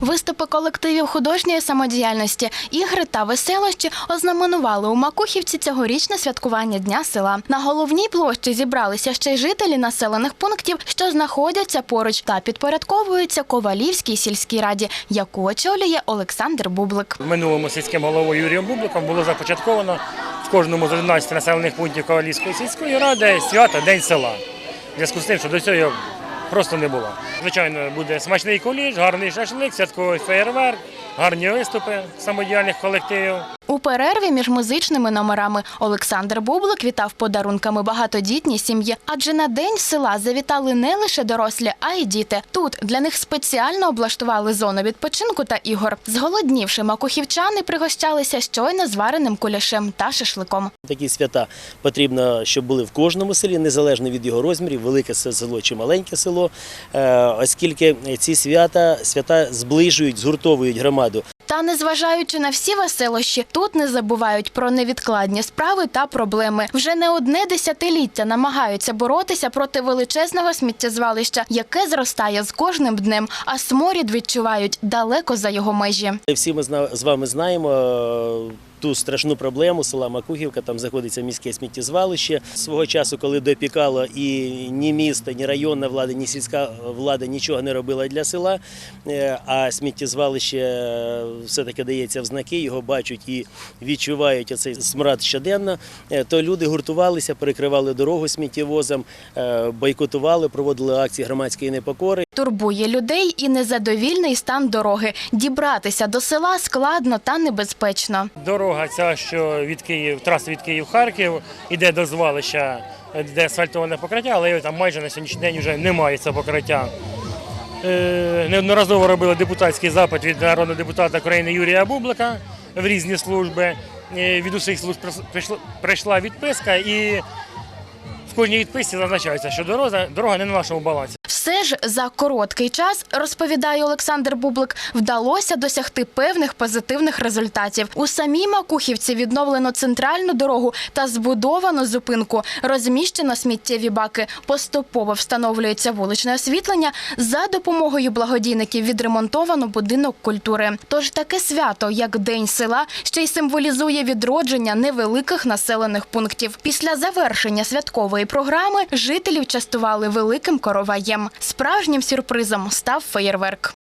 Виступи колективів художньої самодіяльності, ігри та веселощі ознаменували у Макухівці цьогорічне святкування Дня села. На головній площі зібралися ще й жителі населених пунктів, що знаходяться поруч та підпорядковуються Ковалівській сільській раді, яку очолює Олександр Бублик. Минулому сільським головою Юрієм Бубликом було започатковано в кожному з 11 населених пунктів Ковалівської сільської ради свято День села. В зв'язку з тим, що до цього просто не було. Звичайно, буде смачний куліш, гарний шашлик, святковий феєрверк, гарні виступи самодіяльних колективів. У перерві між музичними номерами Олександр Бублик вітав подарунками багатодітні сім'ї, адже на день села завітали не лише дорослі, а й діти. Тут для них спеціально облаштували зону відпочинку та ігор. Зголоднівши макухівчани пригощалися щойно звареним кулішем та шашликом. Такі свята потрібно, щоб були в кожному селі, незалежно від його розмірів, велике село чи маленьке село, е, оскільки ці свята, свята зближують, згуртовують громаду. Та незважаючи на всі веселощі, тут не забувають про невідкладні справи та проблеми. Вже не одне десятиліття намагаються боротися проти величезного сміттєзвалища, яке зростає з кожним днем, а сморід відчувають далеко за його межі. Всі ми з вами знаємо ту страшну проблему села Макухівка, там знаходиться міське сміттєзвалище. Свого часу, коли допікало і ні місто, ні районна влада, ні сільська влада нічого не робила для села, е, а сміттєзвалище е, все-таки дається в знаки, його бачать і відчувають оцей смрад щоденно, е, то люди гуртувалися, перекривали дорогу сміттєвозом, бойкотували, проводили акції громадської непокори. Турбує людей і незадовільний стан дороги. Дібратися до села складно та небезпечно. Дорога ця, що від Київ, траса від Київ-Харків, іде до звалища, де асфальтоване покриття, але там майже на сьогоднішній день вже немає цього покриття. Е, Неодноразово робили депутатський запит від народного депутата України Юрія Бублика в різні служби. Е, Від усіх служб прийшла- відписка, і в кожній відписці зазначається, що дорога, дорога не на нашому балансі. Все ж за короткий час, розповідає Олександр Бублик, вдалося досягти певних позитивних результатів. У самій Макухівці відновлено центральну дорогу та збудовано зупинку. Розміщено сміттєві баки. Поступово встановлюється вуличне освітлення. За допомогою благодійників відремонтовано будинок культури. Тож таке свято, як День села, ще й символізує відродження невеликих населених пунктів. Після завершення святкової програми жителів частували великим короваєм. Справжнім сюрпризом став феєрверк.